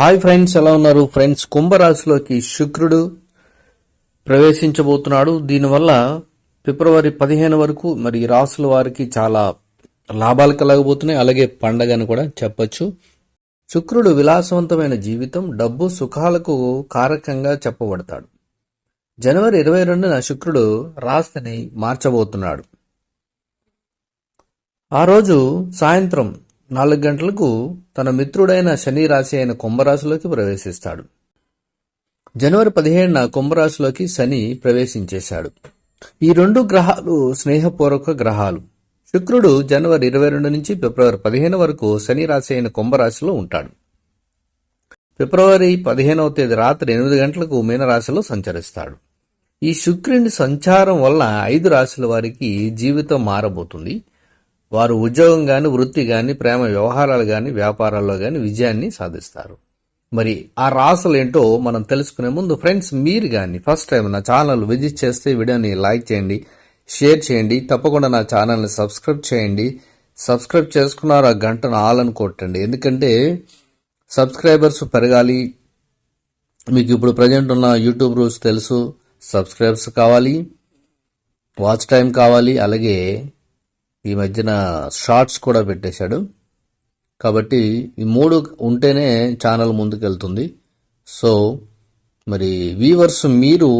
Hi friends ఎలా ఉన్నారు? Friends కుంభరాశిలోకి శుక్రుడు ప్రవేశించబోతున్నాడు. దీనివల్ల ఫిబ్రవరి పదిహేను వరకు మరి రాసుల వారికి చాలా లాభాలు కలగబోతున్నాయి. అలాగే పండగ అని కూడా చెప్పచ్చు. శుక్రుడు విలాసవంతమైన జీవితం డబ్బు సుఖాలకు కారకంగా చెప్పబడతాడు. జనవరి ఇరవై రెండున శుక్రుడు రాశిని మార్చబోతున్నాడు. ఆ రోజు సాయంత్రం నాలుగు గంటలకు తన మిత్రుడైన శని రాశి అయిన కుంభరాశిలోకి ప్రవేశిస్తాడు. జనవరి పదిహేడున కుంభరాశిలోకి శని ప్రవేశించేశాడు. ఈ రెండు గ్రహాలు స్నేహపూర్వక గ్రహాలు. శుక్రుడు జనవరి ఇరవై రెండు నుంచి ఫిబ్రవరి పదిహేను వరకు శని రాశి అయిన కుంభరాశిలో ఉంటాడు. ఫిబ్రవరి పదిహేనవ తేదీ రాత్రి ఎనిమిది గంటలకు మీనరాశిలో సంచరిస్తాడు. ఈ శుక్రుని సంచారం వల్ల ఐదు రాశుల వారికి జీవితం మారబోతుంది. వారు ఉద్యోగం కానీ వృత్తి కానీ ప్రేమ వ్యవహారాలు కానీ వ్యాపారాల్లో కానీ విజయాన్ని సాధిస్తారు. మరి ఆ రాసులు ఏంటో మనం తెలుసుకునే ముందు ఫ్రెండ్స్ మీరు కానీ ఫస్ట్ టైం నా ఛానల్ విజిట్ చేస్తే వీడియోని లైక్ చేయండి షేర్ చేయండి తప్పకుండా నా ఛానల్ని సబ్స్క్రైబ్ చేయండి. సబ్స్క్రైబ్ చేసుకున్నారు ఆ గంటను ఆల్ అని కొట్టండి. ఎందుకంటే సబ్స్క్రైబర్స్ పెరగాలి. మీకు ఇప్పుడు ప్రజెంట్ ఉన్న యూట్యూబ్ రూల్స్ తెలుసు. సబ్స్క్రైబ్స్ కావాలి వాచ్ టైం కావాలి అలాగే ఈ మధ్యన షార్ట్స్ కూడా పెట్టేశాడు. కాబట్టి ఈ మూడు ఉంటేనే ఛానల్ ముందుకు వెళ్తుంది సో మరి వీవర్స్ మీరు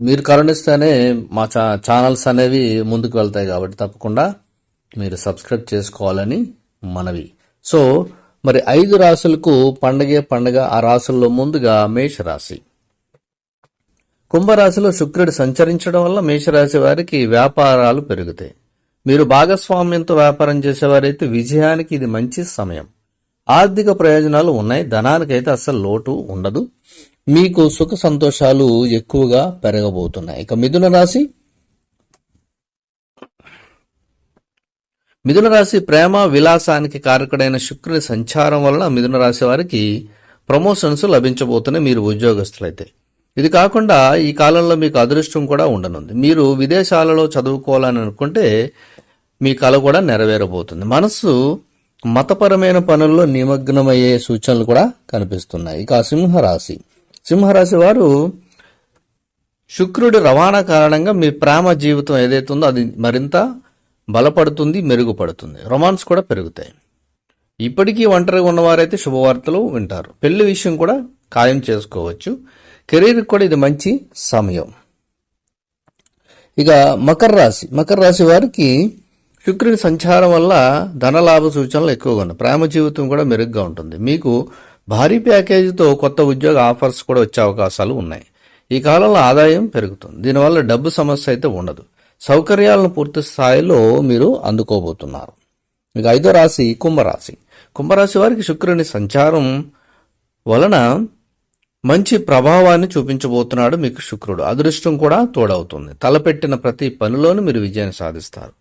మీరు కరుణిస్తేనే మా ఛా ఛానల్స్ అనేవి ముందుకు వెళ్తాయి కాబట్టి తప్పకుండా మీరు సబ్స్క్రైబ్ చేసుకోవాలని మనవి. సో మరి ఐదు రాసులకు పండగే పండగ ఆ రాసుల్లో ముందుగా మేషరాశి. కుంభరాశిలో శుక్రుడు సంచరించడం వల్ల మేషరాశి వారికి వ్యాపారాలు పెరుగుతాయి. మీరు భాగస్వామ్యంతో వ్యాపారం చేసేవారైతే విజయానికి ఇది మంచి సమయం. ఆర్థిక ప్రయోజనాలు ఉన్నాయి. ధనానికైతే అస్సలు లోటు ఉండదు. మీకు సుఖ సంతోషాలు ఎక్కువగా పెరగబోతున్నాయి. ఇక మిథున రాశి? మిథున రాశి ప్రేమ విలాసానికి కారకుడైన శుక్రుని సంచారం వలన మిథున రాశి వారికి ప్రమోషన్స్ లభించబోతున్నాయి. మీరు ఉద్యోగస్తులైతే. ఇది కాకుండా ఈ కాలంలో మీకు అదృష్టం కూడా ఉండనుంది. మీరు విదేశాలలో చదువుకోవాలని అనుకుంటే మీ కళ కూడా నెరవేరబోతుంది. మనస్సు మతపరమైన పనుల్లో నిమగ్నమయ్యే సూచనలు కూడా కనిపిస్తున్నాయి. ఇక సింహరాశి. సింహరాశి వారు శుక్రుడి రవాణా కారణంగా మీ ప్రేమ జీవితం ఏదైతే ఉందో అది మరింత బలపడుతుంది మెరుగుపడుతుంది. రొమాన్స్ కూడా పెరుగుతాయి. ఇప్పటికీ ఒంటరిగా ఉన్నవారైతే శుభవార్తలు వింటారు. పెళ్ళి విషయం కూడా ఖాయం చేసుకోవచ్చు. కెరీర్ కూడా ఇది మంచి సమయం. ఇక మకర రాశి. మకర రాశి వారికి శుక్రుని సంచారం వల్ల ధనలాభ సూచనలు ఎక్కువగా ఉన్నాయి. ప్రేమ జీవితం కూడా మెరుగ్గా ఉంటుంది. మీకు భారీ ప్యాకేజీతో కొత్త ఉద్యోగ ఆఫర్స్ కూడా వచ్చే అవకాశాలు ఉన్నాయి. ఈ కాలంలో ఆదాయం పెరుగుతుంది. దీనివల్ల డబ్బు సమస్య అయితే ఉండదు. సౌకర్యాలను పూర్తి స్థాయిలో మీరు అందుకోబోతున్నారు. ఇక ఐదో రాశి కుంభరాశి. కుంభరాశి వారికి శుక్రుని సంచారం వలన మంచి ప్రభావాన్ని చూపించబోతున్నాడు మీకు శుక్రుడు. అదృష్టం కూడా తోడవుతుంది. తలపెట్టిన ప్రతి పనిలోనూ మీరు విజయాన్ని సాధిస్తారు.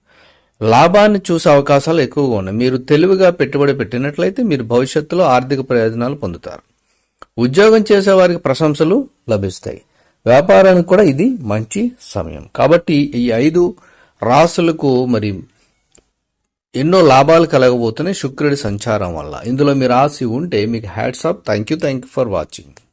లాభాన్ని చూసే అవకాశాలు ఎక్కువగా ఉన్నాయి. మీరు తెలివిగా పెట్టుబడి పెట్టినట్లయితే మీరు భవిష్యత్తులో ఆర్థిక ప్రయోజనాలు పొందుతారు. ఉద్యోగం చేసే వారికి ప్రశంసలు లభిస్తాయి. వ్యాపారానికి కూడా ఇది మంచి సమయం. కాబట్టి ఈ ఐదు రాసులకు మరి ఎన్నో లాభాలు కలగబోతున్నాయి శుక్రుడి సంచారం వల్ల. ఇందులో మీ రాశి ఉంటే మీకు hats off. Thank you thank you for watching.